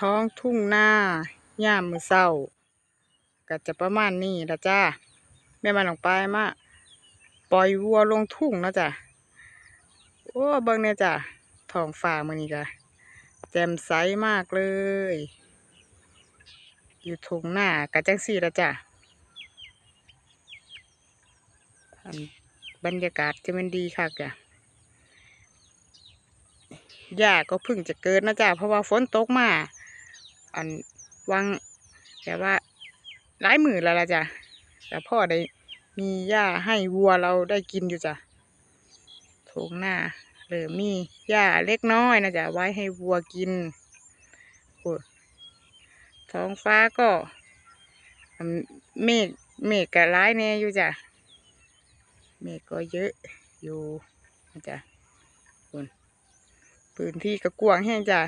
ท้องทุ่งนาย่ามมือเช้าก็จะประมาณนี้ละจ้าแม่มาลงไปมาปล่อยวัวลงทุ่งนะจ้ะโอ้เบิ่งเนี่ยจ้ะท้องฟ้ามือนี้ก็แจ่มใสมากเลย อยู่ทุ่งนาก็จังซี่ละจ้ะบรรยากาศจะมันดีคักจ้ะหญ้าก็เพิ่งจะเกิดนะจ๊ะเพราะว่าฝนตกมา อันวังแต่ว่าหลายมือแล้วล่ะจ้ะแต่พ่อได้มีหญ้าให้วัวเราได้กินอยู่จ้ะโถงหน้าเริ่มมีหญ้าเล็กน้อยนะจ๊ะไว้ให้วัวกินโอ้ท้องฟ้าก็เมฆเมฆก็ร้ายแน่อยู่จ้ะเมฆก็เยอะอยู่นะจ๊ะพื้นที่ก็กว้างแห้งจ้ะ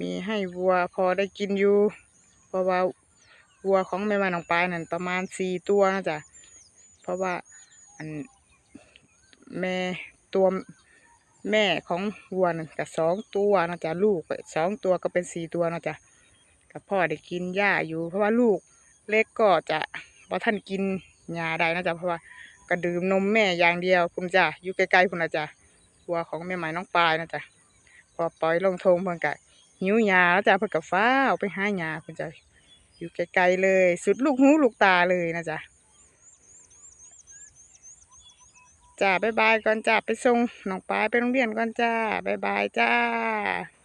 มีให้วัวพอได้กินอยู่เพราะว่าวัวของแม่มาน้องปลายนั่นประมาณสี่ตัวนะจ้ะเพราะว่าอันแม่ตัวแม่ของวัวนั่นก็สองตัวนะจ๊ะลูกสองตัวก็เป็นสี่ตัวนะจ๊ะกับพ่อได้กินหญ้าอยู่ เพราะว่าลูกเล็กก็จะพอท่านกินหญ้าได้นะจ๊ะเพราะว่าก็ดื่มนมแม่อย่างเดียวคุณจ้ะอยู่ใกล้ๆคุณนะจ๊ะวัวของแม่หมาน้องปลายนะจ๊ะพอปล่อยลงทงเพิ่นก็ หิวหญ้าแล้วจ้ะเพิ่นก็ฟ้าวไปหาหญ้าเพิ่นจะอยู่ไกลๆเลย สุดลูกหูลูกตาเลยนะจ๊ะจ้าบ๊ายบายก่อนจ้าไปส่งน้องปลายไปโรงเรียนก่อนจ้าบ๊ายบายจ้า